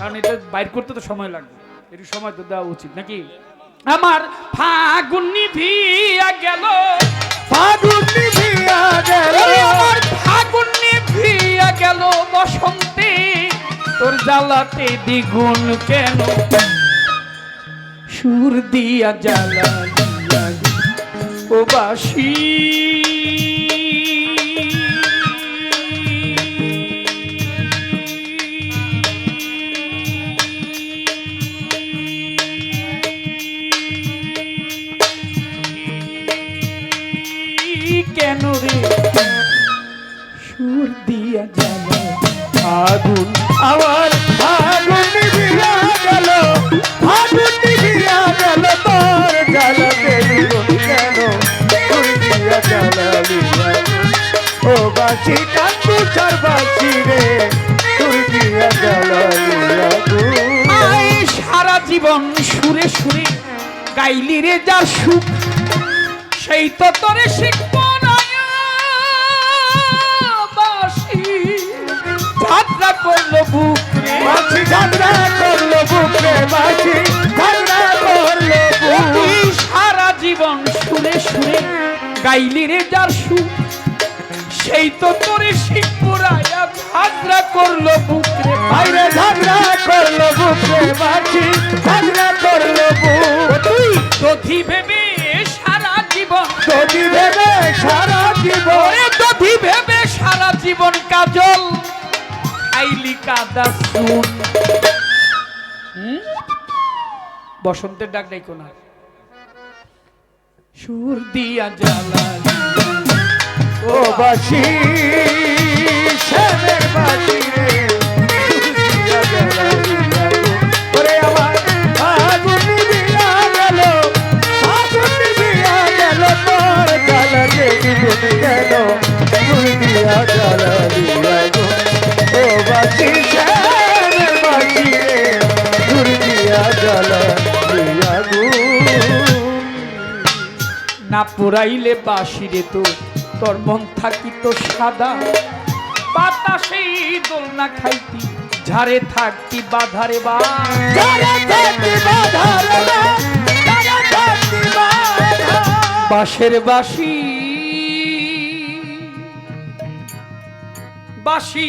কারণ এটা বাইর করতে তো সময় লাগবে। একটু সময় তো দেওয়া উচিত নাকি? আমার ফাগুন নিভিয়া গেল। ফাগুন নিভিয়া গেল। আমার ফাগুন নিভিয়া গেল বসন্তে। তোর জ্বালাতে দ্বিগুণ কেন? সুর দিয়া জ্বালা দিয়া ও বাসি। কেন রে? সুর দিয়া আগুন নিভিয়া গেল। নিভিয়া গেল, তোর দ্বিগুণ কেন? তুই দিয়া আগুন। ও বাসি কান্দু চার বাসি রে। তুই দিয়া আগুন আয় সারা জীবন সুরে সুরে, গাইলি রে যা সুখ। সেই তো তোরে শিখব মাছি ঝগড়া করল বুকে মাছি ঝগড়া করল বুক সারা জীবন সুরে সুরে গাইলি রে যার সুখ সেই তো তোরে শিখপুরায়া ভাদ্রা করল বুক বাইরে ঝগড়া করল বুকে মাছি ঝগড়া করল বুক। তুই দধি ভেবে সারা জীবন যদি ভেবে সারা জীবন দধি ভেবে সারা জীবন কাজল খাইলি কাদা সুন? বসন্তের ডাক নাই কোন। সুর দিয়া জ্বালা ও বাসি, শ্যামের বাসি রে। গেল না পুরাইলে বাসিরে তো তোর মন থাকিত সাদা। বাতাসেই দোলনা খাইতি ঝাড়ে থাকতি বাধারে বা। বাঁশের বাসি বাসি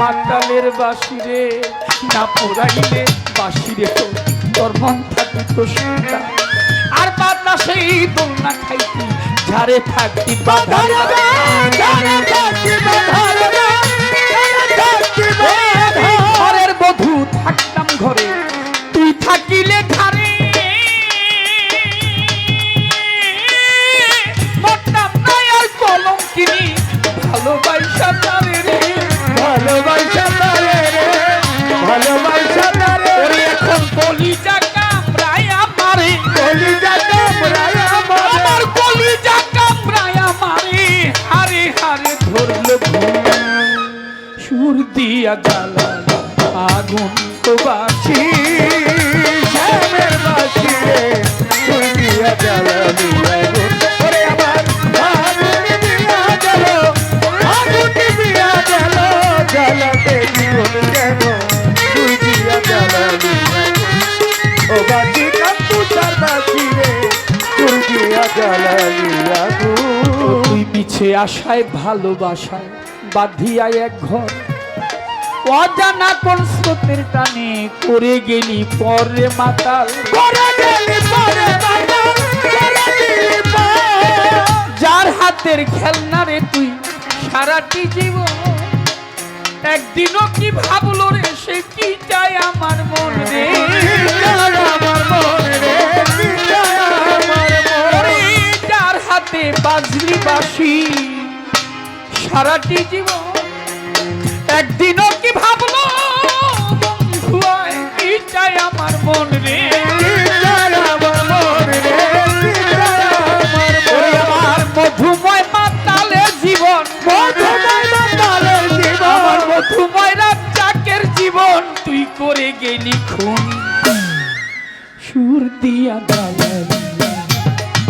মাতালের বাসিরে না পোড়াইলে বাসিরে তো। দর্ভন থাকি তো সীতা আর বাতাসেই দোলনা খাইতি ঝাড়ে থাকি বাধা। দিয়া জ্বালা আগুন তো বাসি শ্যামের জ্বালালি জ্বালালি জ্বালালি আগুন। তুই পিছে আশায় ভালোবাসায় বাঁধিয়া এক ঘর। অজানা কোন স্রোতের টানে করে গেলি পরে মাতাল। করে গেলি পরে পরে। যার হাতের খেলনা রে তুই সারাটি জীবন। একদিনও কি ভাবলো রে সে কি চায় আমার মন রে? যার হাতে বাজলি বাসি সারাটি জীবন। একদিনও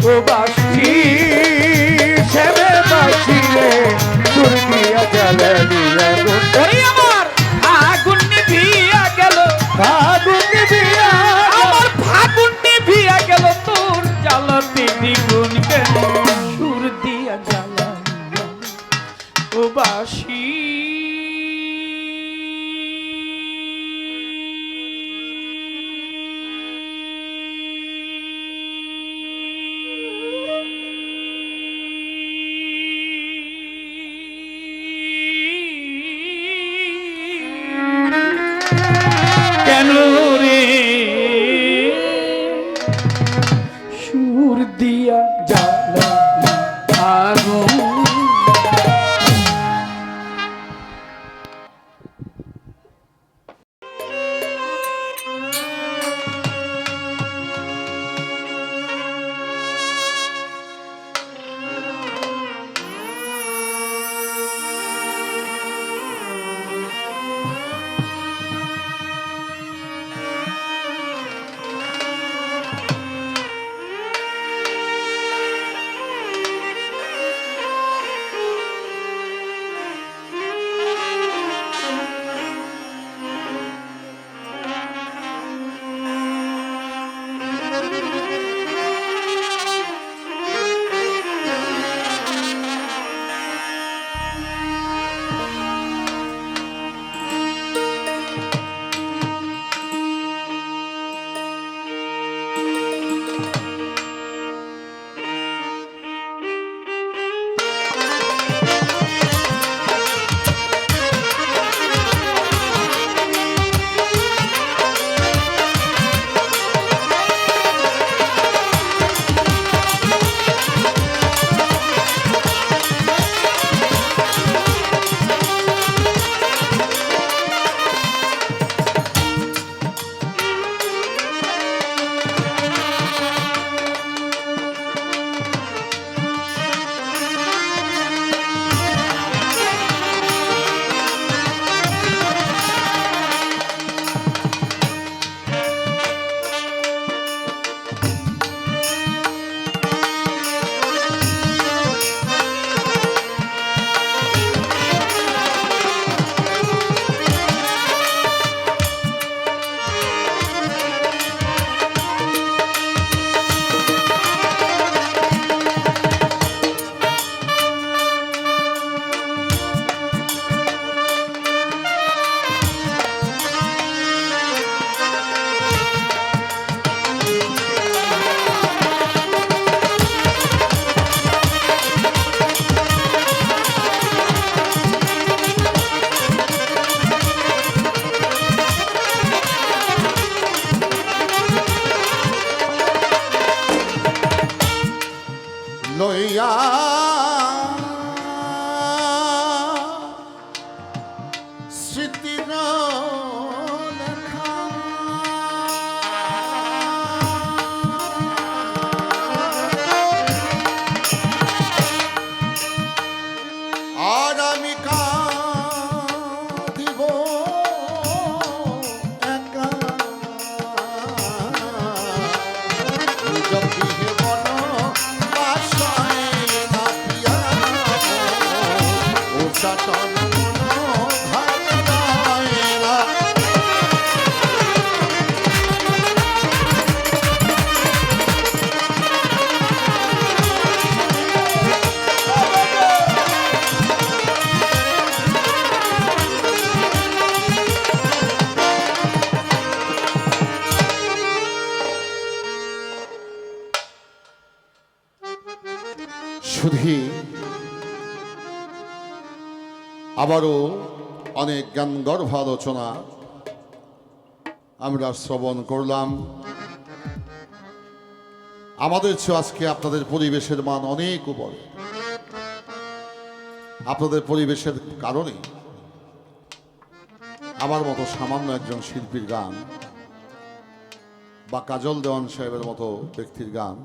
ও বাসি ওরে আমার! আগুন নিভিয়া গেল। আমার ফাগুন নিভিয়া গেল। তোর জ্বালাতে দ্বিগুণ গেল সুর দিয়া জ্বালালিয়া ও বাসি ও আবারও অনেক জ্ঞান গর্ভ আলোচনা আমরা শ্রবণ করলাম। আমাদের চেয়ে আজকে আপনাদের পরিবেশের মান অনেক উপরে। আপনাদের পরিবেশের কারণে আমার মতো সামান্য একজন শিল্পীর গান বা কাজল দেওয়ান সাহেবের মতো ব্যক্তির গান